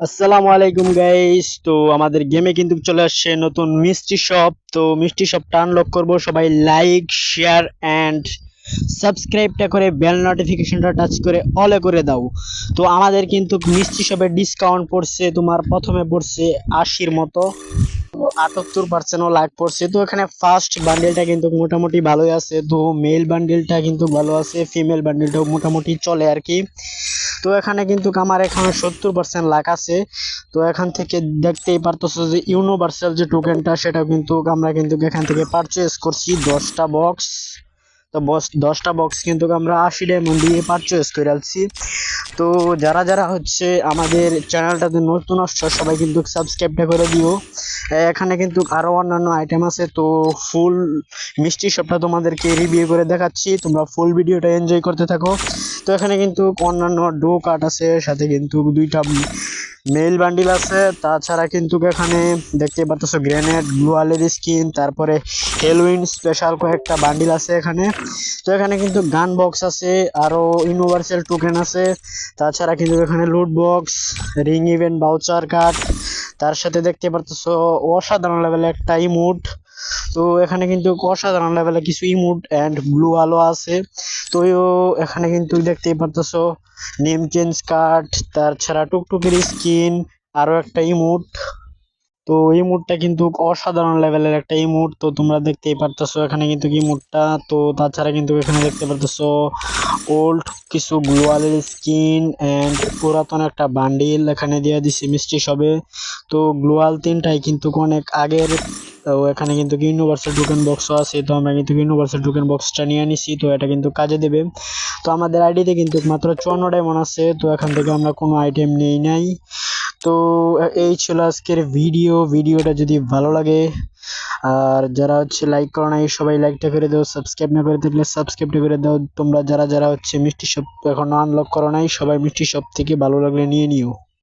আসসালামু আলাইকুম গাইস তো আমাদের গেমে কিন্তু চলে আসছে নতুন মিষ্টি শপ তো মিষ্টি শপটা আনলক করব। সবাই লাইক শেয়ার এন্ড সাবস্ক্রাইবটা করে বেল নোটিফিকেশনটা টাচ করে অলে করে দাও। তো আমাদের কিন্তু মিষ্টি শপে ডিসকাউন্ট পড়ছে, তোমার প্রথমে পড়ছে আশির মতো। আটাত্তর পার্সেন্টও লাভ পড়ছে। তো এখানে ফার্স্ট বান্ডেলটা কিন্তু মোটামুটি ভালোই আছে। তো মেল বান্ডেলটা কিন্তু ভালো আছে ফিমেল বান্ডেলটাও মোটামুটি চলে আর কি। তো এখানে কিন্তু আমার এখানে সত্তর পার্সেন্ট লাখ আছে। তো এখান থেকে দেখতেই পারতেছো যে ইউনিভার্সাল যে টোকেনটা সেটা কিন্তু আমরা কিন্তু এখান থেকে পারচেস করছি দশটা বক্স তো বস দশটা বক্স কিন্তু আমরা আশি ডায়মন্ড দিয়ে পারচেস করে আলছি তো যারা যারা হচ্ছে আমাদের চ্যানেলটাতে নতুন আসছো, সবাই কিন্তু সাবস্ক্রাইবটা করে দিও। এখানে কিন্তু আরও অন্যান্য আইটেম আছে, তো ফুল মিষ্টি সবটা তোমাদেরকে রিভিউ করে দেখাচ্ছি। তোমরা ফুল ভিডিওটা এনজয় করতে থাকো। তো এখানে কিন্তু অন্যান্য ডো কার্ড আছে, সাথে কিন্তু দুইটা মেল বান্ডিল আছে। তাছাড়া কিন্তু এখানে দেখতে পাচ্ছ গ্রেনেড গ্লুয়ালের স্কিন, তারপরে হেলোইন স্পেশাল কয়েকটা বান্ডিল আছে এখানে। তো এখানে কিন্তু গান বক্স আছে, আরও ইউনিভার্সাল টোকেন আছে। তাছাড়া কিন্তু এখানে loot box ring event voucher card তার সাথে দেখতে পাচ্ছ অসাধারণ লেভেলের একটা ইমোট তো এখানে কিন্তু অসাধারণ লেভেলে কিছু ইমোট এন্ড ব্লু আলো আছে। তো এখানে কিন্তু দেখতেই পারতেছো নেম চেঞ্জ কার্ড তাছাড়া টুকটুকির স্কিন আরও একটা ইমোট তো ইমোটটা কিন্তু অসাধারণ লেভেলের একটা ইমোট তো তোমরা দেখতেই পারতেছো এখানে কিন্তু ইমোটটা তো তাছাড়া কিন্তু এখানে দেখতে পারতেছো ওল্ড কিছু গ্লোয়ালের স্কিন এন্ড পুরাতন একটা বান্ডিল এখানে দিয়ে দিছি মিষ্টি সবে। তো গ্লোয়াল তিনটাই কিন্তু অনেক আগের তো এখানে কিন্তু ইউনিভার্সাল টোকেন বক্সও আছে, তো আমরা কিন্তু ইউনিভার্সাল টোকেন বক্সটা নিয়ে নিছি, তো এটা কিন্তু কাজে দেবে। তো আমাদের আইডিতে কিন্তু মাত্র চুয়ান্ন ডায়মন্ড আছে, তো এখান থেকে আমরা কোনো আইটেম নেই নাই। তো এই ছিল আজকের ভিডিও ভিডিওটা যদি ভালো লাগে, আর যারা হচ্ছে লাইক করো নাই, সবাই লাইকটা করে দাও সাবস্ক্রাইব না করে থাকলে সাবস্ক্রাইবটা করে দাও। তোমরা যারা যারা হচ্ছে মিষ্টি শপ এখনও আনলক করো নাই, সবাই মিষ্টি শপ থেকে ভালো লাগলে নিয়ে নিও।